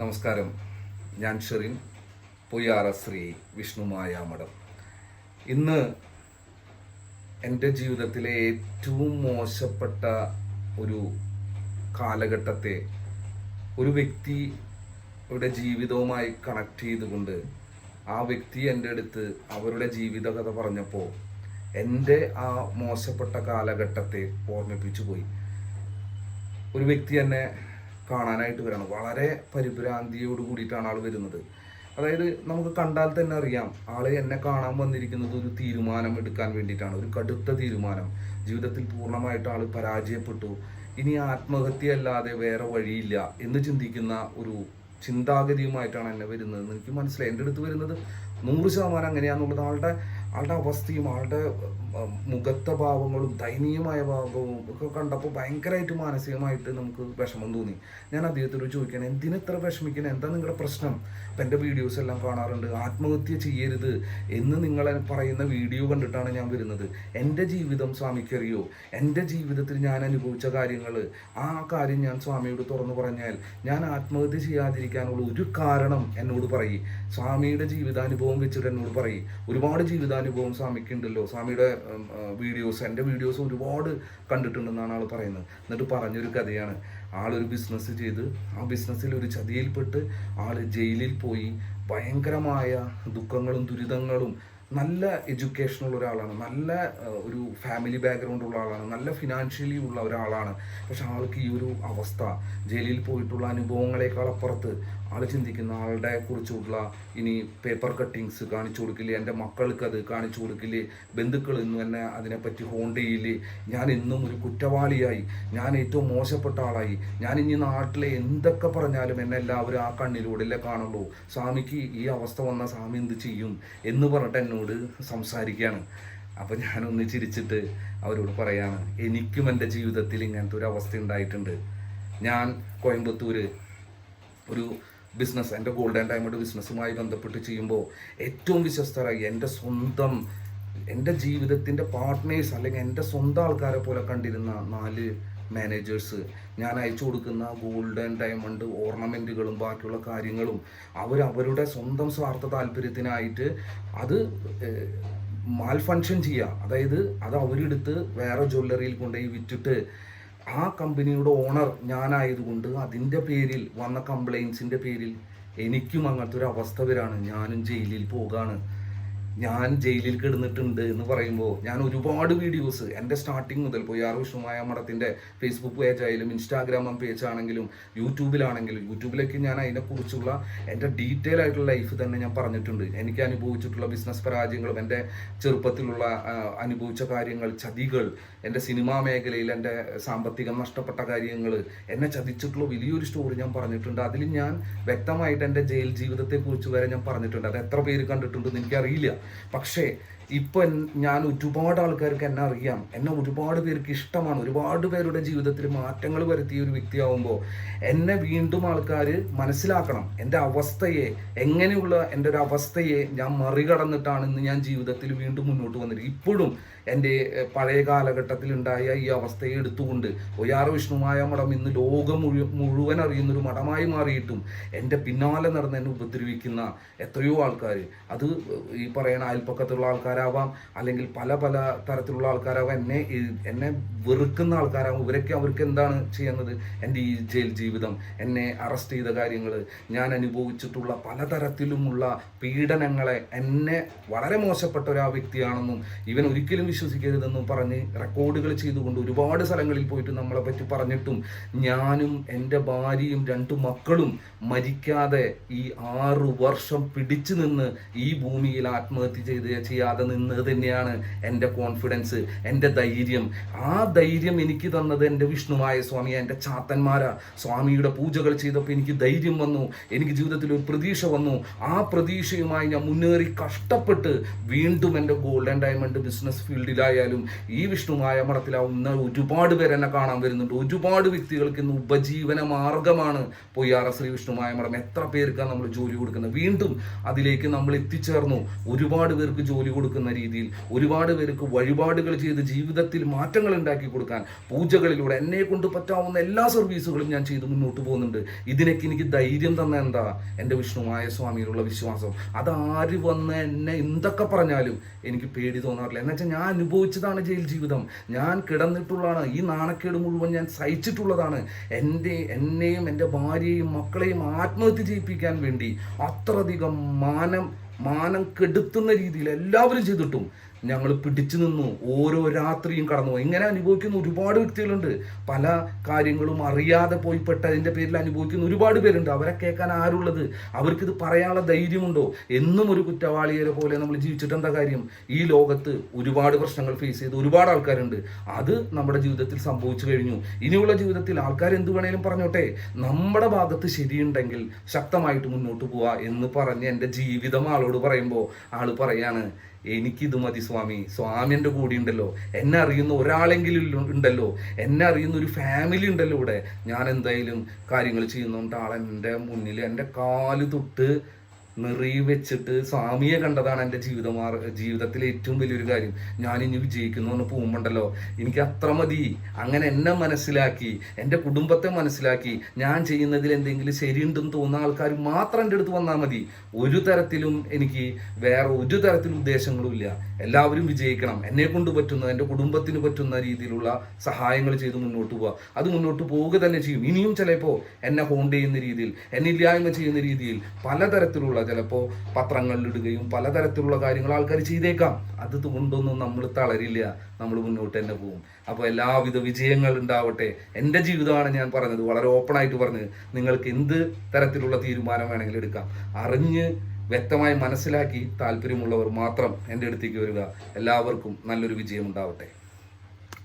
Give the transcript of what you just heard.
നമസ്കാരം. ഞാൻ ഷെറിൻ പൊയ്യാറ ശ്രീ വിഷ്ണുമായ മഠം ഇന്ന് എന്റെ ജീവിതത്തിലെ ഏറ്റവും മോശപ്പെട്ട ഒരു കാലഘട്ടത്തെ ഒരു വ്യക്തിയുടെ ജീവിതവുമായി കണക്ട് ചെയ്തുകൊണ്ട് ആ വ്യക്തി എന്റെ അടുത്ത് അവരുടെ ജീവിതകഥ പറഞ്ഞപ്പോൾ എന്റെ ആ മോശപ്പെട്ട കാലഘട്ടത്തെ ഓർമ്മിപ്പിച്ചു പോയി. ഒരു വ്യക്തി എന്നെ കാണാനായിട്ട് വരണം. വളരെ പരിഭ്രാന്തിയോട് കൂടിയിട്ടാണ് ആൾ വരുന്നത്. അതായത് നമുക്ക് കണ്ടാൽ തന്നെ അറിയാം ആൾ എന്നെ കാണാൻ വന്നിരിക്കുന്നത് ഒരു തീരുമാനം എടുക്കാൻ വേണ്ടിയിട്ടാണ് ഒരു കടുത്ത തീരുമാനം. ജീവിതത്തിൽ പൂർണമായിട്ട് ആൾ പരാജയപ്പെട്ടു. ഇനി ആത്മഹത്യ അല്ലാതെ വേറെ വഴിയില്ല എന്ന് ചിന്തിക്കുന്ന ഒരു ചിന്താഗതിയുമായിട്ടാണ് എന്നെ വരുന്നത്. എനിക്ക് മനസ്സിലായി. എന്റെ അടുത്ത് വരുന്നത് നൂറ് ശതമാനം അങ്ങനെയാണെന്നുള്ളത് ആളുടെ ആളുടെ അവസ്ഥയും ആളുടെ മുഖത്ത ഭാവങ്ങളും ദയനീയമായ ഭാവവും ഒക്കെ കണ്ടപ്പോൾ ഭയങ്കരമായിട്ട് മാനസികമായിട്ട് നമുക്ക് വിഷമം തോന്നി. ഞാൻ അദ്ദേഹത്തോട് ചോദിക്കണം എന്തിനു ഇത്ര വിഷമിക്കണം? എന്താ നിങ്ങളുടെ പ്രശ്നം? അപ്പം എന്റെ വീഡിയോസ് എല്ലാം കാണാറുണ്ട്. ആത്മഹത്യ ചെയ്യരുത് എന്ന് നിങ്ങൾ പറയുന്ന വീഡിയോ കണ്ടിട്ടാണ് ഞാൻ വരുന്നത്. എന്റെ ജീവിതം സ്വാമിക്കറിയോ എന്റെ ജീവിതത്തിൽ ഞാൻ അനുഭവിച്ച കാര്യങ്ങൾ. ആ കാര്യം ഞാൻ സ്വാമിയോട് തുറന്നു പറഞ്ഞാൽ ഞാൻ ആത്മഹത്യ ചെയ്യാതിരിക്കാനുള്ള ഒരു കാരണം എന്നോട് പറയും. സ്വാമിയുടെ ജീവിതാനുഭവം വെച്ചിട്ട് എന്നോട് പറയും. ഒരുപാട് ജീവിതാനുഭവം സ്വാമിക്കുണ്ടല്ലോ. സ്വാമിയുടെ വീഡിയോസ് എന്റെ വീഡിയോസ് ഒരുപാട് കണ്ടിട്ടുണ്ടെന്നാണ് ആൾ പറയുന്നത്. എന്നിട്ട് പറഞ്ഞൊരു കഥയാണ്. ആളൊരു ബിസിനസ് ചെയ്ത് ആ ബിസിനസ്സിൽ ഒരു ചതിയിൽപ്പെട്ട് ആൾ ജയിലിൽ പോയി. ഭയങ്കരമായ ദുഃഖങ്ങളും ദുരിതങ്ങളും നല്ല എഡ്യൂക്കേഷൻ ഉള്ള ഒരാളാണ്. നല്ല ഒരു ഫാമിലി ബാക്ക്ഗ്രൗണ്ട് ഉള്ള ആളാണ്. നല്ല ഫിനാൻഷ്യലി ഉള്ള ഒരാളാണ്. പക്ഷെ ആൾക്ക് ഈ ഒരു അവസ്ഥ ജയിലിൽ പോയിട്ടുള്ള അനുഭവങ്ങളെക്കാൾ അപ്പുറത്ത് ആൾ ചിന്തിക്കുന്ന ആളുടെ കുറിച്ചുള്ള ഇനി പേപ്പർ കട്ടിങ്സ് കാണിച്ചു കൊടുക്കില്ലേ എന്റെ മക്കൾക്ക് അത് കാണിച്ചു കൊടുക്കില്ലേ ബന്ധുക്കൾ ഇന്നും എന്നെ അതിനെപ്പറ്റി ഹോണ്ട് ചെയ്യില്ലേ ഞാൻ എന്നും ഒരു കുറ്റവാളിയായി ഞാൻ ഏറ്റവും മോശപ്പെട്ട ആളായി ഞാൻ ഇനി നാട്ടിലെ എന്തൊക്കെ പറഞ്ഞാലും എന്നെ എല്ലാവരും ആ കണ്ണിലൂടെ കാണുള്ളൂ. സ്വാമിക്ക് ഈ അവസ്ഥ വന്ന സ്വാമി എന്ത് ചെയ്യും എന്ന് പറഞ്ഞിട്ട് എന്നോട് സംസാരിക്കുകയാണ്. അപ്പം ഞാനൊന്ന് ചിരിച്ചിട്ട് അവരോട് പറയാണ് എനിക്കും എന്റെ ജീവിതത്തിൽ ഇങ്ങനത്തെ ഒരു അവസ്ഥ ഉണ്ടായിട്ടുണ്ട്. ഞാൻ കോയമ്പത്തൂർ ഒരു ബിസിനസ് എന്റെ ഗോൾഡൻ ഡയമണ്ട് ബിസിനസ്സുമായി ബന്ധപ്പെട്ട് ചെയ്യുമ്പോൾ ഏറ്റവും വിശ്വസ്തരായി എന്റെ സ്വന്തം എന്റെ ജീവിതത്തിന്റെ പാർട്ട്നേഴ്സ് അല്ലെങ്കിൽ എന്റെ സ്വന്തം ആൾക്കാരെ പോലെ കണ്ടിരുന്ന നാല് മാനേജേഴ്സ് ഞാൻ അയച്ചു കൊടുക്കുന്ന ഗോൾഡൻ ഡയമണ്ട് ഓർണമെന്റുകളും ബാക്കിയുള്ള കാര്യങ്ങളും അവരവരുടെ സ്വന്തം സ്വാർത്ഥ താല്പര്യത്തിനായിട്ട് അത് മാൽ ഫങ്ഷൻ ചെയ്യുക. അതായത് അത് അവരെടുത്ത് വേറെ ജ്വല്ലറിയിൽ കൊണ്ടുപോയി വിറ്റിട്ട് ആ കമ്പനിയുടെ ഓണർ ഞാനായതുകൊണ്ട് അതിന്റെ പേരിൽ വന്ന കംപ്ലൈൻസിന്റെ പേരിൽ എനിക്കും അങ്ങനത്തെ ഒരു അവസ്ഥ വരാണ്. ഞാനും ജയിലിൽ പോകാണ്. ഞാൻ ജയിലിൽ കിടന്നിട്ടുണ്ട് എന്ന് പറയുമ്പോൾ ഞാൻ ഒരുപാട് വീഡിയോസ് എന്റെ സ്റ്റാർട്ടിങ് മുതൽ പോയി ആർ വിഷ്ണുമായ മഠത്തിന്റെ ഫേസ്ബുക്ക് പേജായാലും ഇൻസ്റ്റാഗ്രാം പേജ് ആണെങ്കിലും യൂട്യൂബിലാണെങ്കിലും യൂട്യൂബിലേക്ക് ഞാൻ അതിനെക്കുറിച്ചുള്ള എന്റെ ഡീറ്റെയിൽ ആയിട്ടുള്ള ലൈഫ് തന്നെ ഞാൻ പറഞ്ഞിട്ടുണ്ട്. എനിക്ക് അനുഭവിച്ചിട്ടുള്ള ബിസിനസ് പരാജയങ്ങളും എന്റെ ചെറുപ്പത്തിലുള്ള അനുഭവിച്ച കാര്യങ്ങൾ ചതികൾ എന്റെ സിനിമാ മേഖലയിൽ എന്റെ സാമ്പത്തികം നഷ്ടപ്പെട്ട കാര്യങ്ങൾ എന്നെ ചതിച്ചിട്ടുള്ള വലിയൊരു സ്റ്റോറി ഞാൻ പറഞ്ഞിട്ടുണ്ട്. അതിൽ ഞാൻ വ്യക്തമായിട്ട് എന്റെ ജയിൽ ജീവിതത്തെക്കുറിച്ച് വരെ ഞാൻ പറഞ്ഞിട്ടുണ്ട്. അത് എത്ര പേര് കണ്ടിട്ടുണ്ടെന്ന് എനിക്കറിയില്ല. പക്ഷേ ഇപ്പം ഞാൻ ഒരുപാട് ആൾക്കാർക്ക് എന്നെ അറിയാം. എന്നെ ഒരുപാട് പേർക്ക് ഇഷ്ടമാണ്. ഒരുപാട് പേരുടെ ജീവിതത്തിൽ മാറ്റങ്ങൾ വരുത്തിയ ഒരു വ്യക്തിയാവുമ്പോൾ എന്നെ വീണ്ടും ആൾക്കാർ മനസ്സിലാക്കണം. എന്റെ അവസ്ഥയെ എങ്ങനെയുള്ള എന്റെ ഒരു അവസ്ഥയെ ഞാൻ മറികടന്നിട്ടാണ് ഇന്ന് ഞാൻ ജീവിതത്തിൽ വീണ്ടും മുന്നോട്ട് വന്നിട്ട് ഇപ്പോഴും എന്റെ പഴയ കാലഘട്ടത്തിൽ ഉണ്ടായ ഈ അവസ്ഥയെ എടുത്തുകൊണ്ട് ഒയാർ വിഷ്ണുമായ മഠം ഇന്ന് ലോകം മുഴു മുഴുവൻ അറിയുന്നൊരു മഠമായി മാറിയിട്ടും എന്റെ പിന്നാലെ നടന്ന് എന്നെ ഉപദ്രവിക്കുന്ന എത്രയോ ആൾക്കാർ അത് ഈ പറയുന്ന അയൽപ്പക്കത്തുള്ള ആൾക്കാരാവാം അല്ലെങ്കിൽ പല പല തരത്തിലുള്ള ആൾക്കാരാവാം എന്നെ എന്നെ വെറുക്കുന്ന ആൾക്കാരാവും. ഇവരൊക്കെ അവർക്ക് എന്താണ് ചെയ്യുന്നത്? എന്റെ ഈ ജയിൽ ജീവിതം എന്നെ അറസ്റ്റ് ചെയ്ത കാര്യങ്ങൾ ഞാൻ അനുഭവിച്ചിട്ടുള്ള പലതരത്തിലുമുള്ള പീഡനങ്ങളെ എന്നെ വളരെ മോശപ്പെട്ട ഒരു ആ വ്യക്തിയാണെന്നും ഇവൻ ഒരിക്കലും വിശ്വസിക്കരുതെന്നും പറഞ്ഞ് റെക്കോർഡുകൾ ചെയ്തുകൊണ്ട് ഒരുപാട് സ്ഥലങ്ങളിൽ പോയിട്ട് നമ്മളെ പറ്റി പറഞ്ഞിട്ടും ഞാനും എന്റെ ഭാര്യയും രണ്ടു മക്കളും മരിക്കാതെ ഈ ആറു വർഷം പിടിച്ചു നിന്ന് ഈ ഭൂമിയിൽ ആത്മഹത്യ ചെയ്ത് ചെയ്യാതെ നിന്നത് തന്നെയാണ് എന്റെ കോൺഫിഡൻസ് എന്റെ ധൈര്യം. ആ ധൈര്യം എനിക്ക് തന്നത് എന്റെ വിഷ്ണുവായ സ്വാമി എന്റെ ചാത്തന്മാരാ. സ്വാമിയുടെ പൂജകൾ ചെയ്തപ്പോൾ എനിക്ക് ധൈര്യം വന്നു. എനിക്ക് ജീവിതത്തിൽ ഒരു പ്രതീക്ഷ വന്നു. ആ പ്രതീക്ഷയുമായി ഞാൻ മുന്നേറി കഷ്ടപ്പെട്ട് വീണ്ടും എന്റെ ഗോൾഡൻ ഡയമണ്ട് ബിസിനസ് ഫീൽഡിലായാലും ഈ വിഷ്ണുമായ മഠത്തിലാവുന്ന ഒരുപാട് പേര് എന്നെ കാണാൻ വരുന്നുണ്ട്. ഒരുപാട് വ്യക്തികൾക്ക് ഇന്ന് ഉപജീവന മാർഗമാണ് പൊയ്യാറ ശ്രീ വിഷ്ണുമായ മഠം. എത്ര പേർക്കാണ് നമ്മൾ ജോലി കൊടുക്കുന്നത്? വീണ്ടും അതിലേക്ക് നമ്മൾ എത്തിച്ചേർന്നു. ഒരുപാട് പേർക്ക് ജോലി കൊടുക്കുന്നു. കൊടുക്കുന്ന രീതിയിൽ ഒരുപാട് പേർക്ക് വഴിപാടുകൾ ചെയ്ത് ജീവിതത്തിൽ മാറ്റങ്ങൾ ഉണ്ടാക്കി കൊടുക്കാൻ പൂജകളിലൂടെ എന്നെ കൊണ്ട് പറ്റാവുന്ന എല്ലാ സർവീസുകളും ഞാൻ ചെയ്ത് മുന്നോട്ട് പോകുന്നുണ്ട്. ഇതിനൊക്കെ എനിക്ക് ധൈര്യം തന്ന എന്താ? എന്റെ വിഷ്ണുമായ സ്വാമിയിലുള്ള വിശ്വാസം. അതാര് വന്ന് എന്നെ എന്തൊക്കെ പറഞ്ഞാലും എനിക്ക് പേടി തോന്നാറില്ല. എന്ന് വെച്ചാൽ ഞാൻ അനുഭവിച്ചതാണ് ജയിൽ ജീവിതം. ഞാൻ കിടന്നിട്ടുള്ളതാണ്. ഈ നാണക്കേട് മുഴുവൻ ഞാൻ സഹിച്ചിട്ടുള്ളതാണ്. എന്റെ എന്നെയും എന്റെ ഭാര്യയും മക്കളെയും ആത്മഹത്യ ചെയ്യിപ്പിക്കാൻ വേണ്ടി അത്രയധികം മാനം മാനം കെടുത്തുന്ന രീതിയിൽ എല്ലാവരും ചെയ്തിട്ടും ഞങ്ങൾ പിടിച്ചു നിന്നു. ഓരോ രാത്രിയും കടന്നു. ഇങ്ങനെ അനുഭവിക്കുന്ന ഒരുപാട് വ്യക്തികളുണ്ട്. പല കാര്യങ്ങളും അറിയാതെ പോയി പെട്ടതിന്റെ പേരിൽ അനുഭവിക്കുന്ന ഒരുപാട് പേരുണ്ട്. അവരെ കേൾക്കാൻ ആരുള്ളത്? അവർക്കിത് പറയാനുള്ള ധൈര്യമുണ്ടോ? എന്നും ഒരു കുറ്റവാളിയെ പോലെ നമ്മൾ ജീവിച്ചിട്ട് എന്താ കാര്യം? ഈ ലോകത്ത് ഒരുപാട് പ്രശ്നങ്ങൾ ഫേസ് ചെയ്ത് ഒരുപാട് ആൾക്കാരുണ്ട്. അത് നമ്മുടെ ജീവിതത്തിൽ സംഭവിച്ചു കഴിഞ്ഞു. ഇനിയുള്ള ജീവിതത്തിൽ ആൾക്കാർ എന്ത് വേണേലും പറഞ്ഞോട്ടെ. നമ്മുടെ ഭാഗത്ത് ശരിയുണ്ടെങ്കിൽ ശക്തമായിട്ട് മുന്നോട്ട് പോവാ എന്ന് പറഞ്ഞ് എന്റെ ജീവിതം ആളോട് പറയുമ്പോൾ ആൾ പറയാണ് എനിക്കിത് മതി സ്വാമി സ്വാമി എന്റെ കൂടെ ഉണ്ടല്ലോ എന്നെ അറിയുന്ന ഒരാളെങ്കിലും ഉണ്ടല്ലോ. എന്നെ അറിയുന്ന ഒരു ഫാമിലി ഉണ്ടല്ലോ ഇവിടെ. ഞാൻ എന്തായാലും കാര്യങ്ങൾ ചെയ്യുന്നതുകൊണ്ട് ആളെന്റെ മുന്നിൽ എന്റെ കാൽ തൊട്ട് നിറയി വെച്ചിട്ട് സ്വാമിയെ കണ്ടതാണ് എന്റെ ജീവിതമാർ ജീവിതത്തിലെ ഏറ്റവും വലിയൊരു കാര്യം. ഞാൻ ഇനി വിജയിക്കുന്നു എന്ന് പോകുമ്പോണ്ടല്ലോ. എനിക്ക് അത്ര മതി. അങ്ങനെ എന്നെ മനസ്സിലാക്കി എന്റെ കുടുംബത്തെ മനസ്സിലാക്കി ഞാൻ ചെയ്യുന്നതിൽ എന്തെങ്കിലും ശരിയുണ്ടെന്ന് തോന്നുന്ന ആൾക്കാർ മാത്രം എന്റെ അടുത്ത് വന്നാൽ മതി. ഒരു തരത്തിലും എനിക്ക് വേറെ ഒരു തരത്തിലും ഉദ്ദേശങ്ങളും ഇല്ല. എല്ലാവരും വിജയിക്കണം. എന്നെ കൊണ്ട് പറ്റുന്ന എന്റെ കുടുംബത്തിന് പറ്റുന്ന രീതിയിലുള്ള സഹായങ്ങൾ ചെയ്ത് മുന്നോട്ട് പോവുക. അത് മുന്നോട്ട് പോവുക തന്നെ ചെയ്യും. ഇനിയും ചിലപ്പോൾ എന്നെ ഹോണ്ട് ചെയ്യുന്ന രീതിയിൽ എന്നെ ഇല്ലായ്മ ചെയ്യുന്ന രീതിയിൽ പലതരത്തിലുള്ള ചിലപ്പോൾ പത്രങ്ങളിലിടുകയും പലതരത്തിലുള്ള കാര്യങ്ങൾ ആൾക്കാർ ചെയ്തേക്കാം. അത് കൊണ്ടൊന്നും നമ്മൾ തളരില്ല. നമ്മൾ മുന്നോട്ട് തന്നെ പോകും. അപ്പോൾ എല്ലാവിധ വിജയങ്ങൾ ഉണ്ടാവട്ടെ. എന്റെ ജീവിതമാണ് ഞാൻ പറഞ്ഞത്. വളരെ ഓപ്പണായിട്ട് പറഞ്ഞത്. നിങ്ങൾക്ക് എന്ത് തരത്തിലുള്ള തീരുമാനം വേണമെങ്കിലും എടുക്കാം. അറിഞ്ഞ് വ്യക്തമായി മനസ്സിലാക്കി താല്പര്യമുള്ളവർ മാത്രം എന്റെ അടുത്തേക്ക് വരിക. എല്ലാവർക്കും നല്ലൊരു വിജയം ഉണ്ടാവട്ടെ.